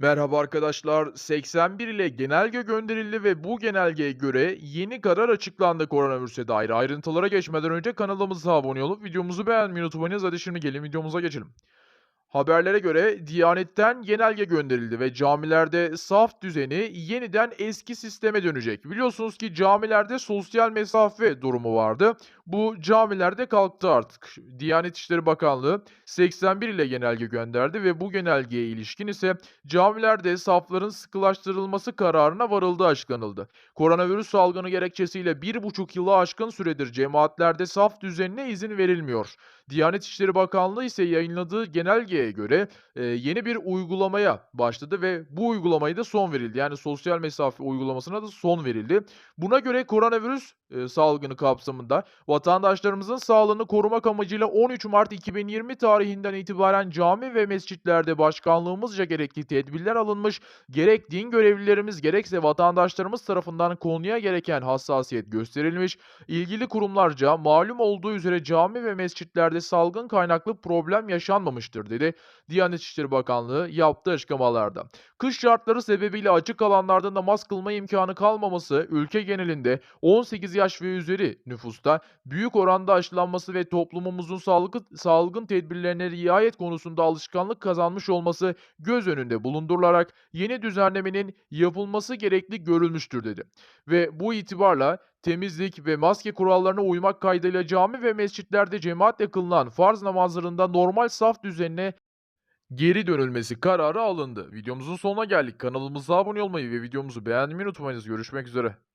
Merhaba arkadaşlar. 81 ile genelge gönderildi ve bu genelgeye göre yeni karar açıklandı koronavirüse dair. Ayrıntılara geçmeden önce kanalımıza abone olup videomuzu beğenmeyi unutmayınız. Hadi şimdi gelin videomuza geçelim. Haberlere göre Diyanet'ten genelge gönderildi ve camilerde saf düzeni yeniden eski sisteme dönecek. Biliyorsunuz ki camilerde sosyal mesafe durumu vardı. Bu camilerde kalktı artık. Diyanet İşleri Bakanlığı 81 ile genelge gönderdi ve bu genelgeye ilişkin ise camilerde safların sıkılaştırılması kararına varıldığı açıklanıldı. Koronavirüs salgını gerekçesiyle bir buçuk yılı aşkın süredir cemaatlerde saf düzenine izin verilmiyor. Diyanet İşleri Bakanlığı ise yayınladığı genelgeye göre e, yeni bir uygulamaya başladı ve bu uygulamaya da son verildi. Yani sosyal mesafe uygulamasına da son verildi. Buna göre koronavirüs e, salgını kapsamında. Vatandaşlarımızın sağlığını korumak amacıyla 13 Mart 2020 tarihinden itibaren cami ve mescitlerde başkanlığımızca gerekli tedbirler alınmış, gerek din görevlilerimiz gerekse vatandaşlarımız tarafından konuya gereken hassasiyet gösterilmiş, ilgili kurumlarca malum olduğu üzere cami ve mescitlerde salgın kaynaklı problem yaşanmamıştır dedi Diyanet İşleri Bakanlığı yaptığı açıklamalarda. Kış şartları sebebiyle açık alanlarda namaz kılma imkanı kalmaması, ülke genelinde 18 yaş ve üzeri nüfusta büyük oranda aşılanması ve toplumumuzun sağlıklı, salgın tedbirlerine riayet konusunda alışkanlık kazanmış olması göz önünde bulundurularak yeni düzenlemenin yapılması gerekli görülmüştür dedi. Ve bu itibarla temizlik ve maske kurallarına uymak kaydıyla cami ve mescitlerde cemaatle kılınan farz namazlarında normal saf düzenine geri dönülmesi kararı alındı. Videomuzun sonuna geldik. Kanalımıza abone olmayı ve videomuzu beğenmeyi unutmayınız. Görüşmek üzere.